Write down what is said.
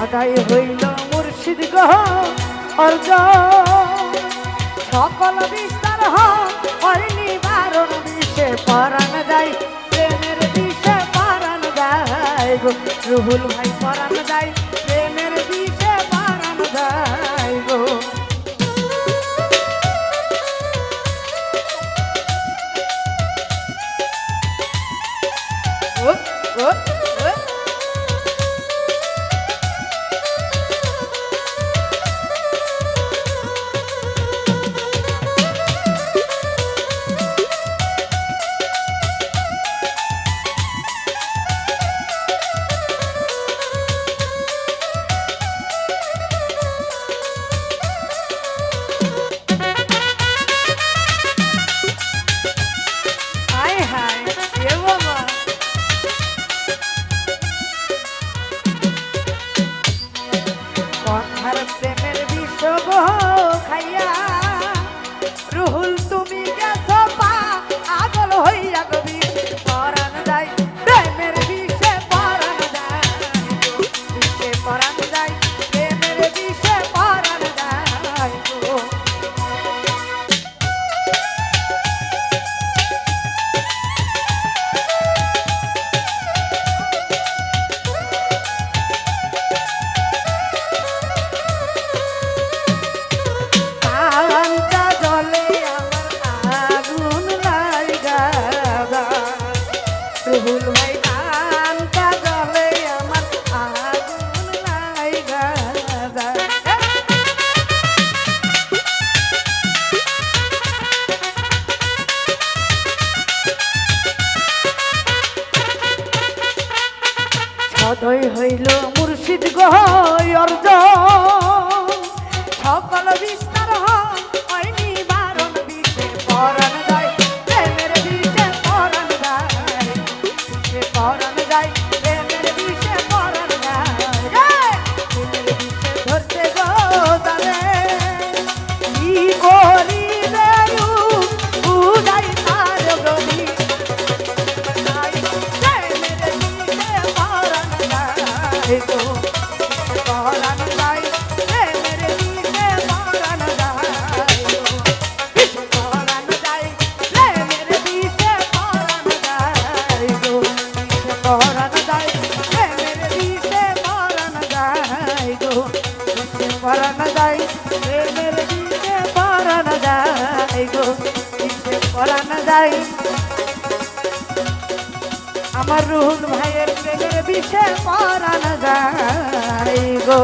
সদাই হইল মুর্শিদ গহ অর্জ সকল বিস্তার হর বারণ বিষে পরাণ যাই প্রেমের বিষে পরাণ যাই রুহুল ভাই পরাণ যাই ভুল তুমি গেছো পা আগল হইয়া গো অদয় হইল মুর্শিদ গহ অর্জন। যায় গো কিসে পড়ানো যায়? আমার রুহুল ভাইয়ের প্রেমের বিষে পড়ানো যায় গো।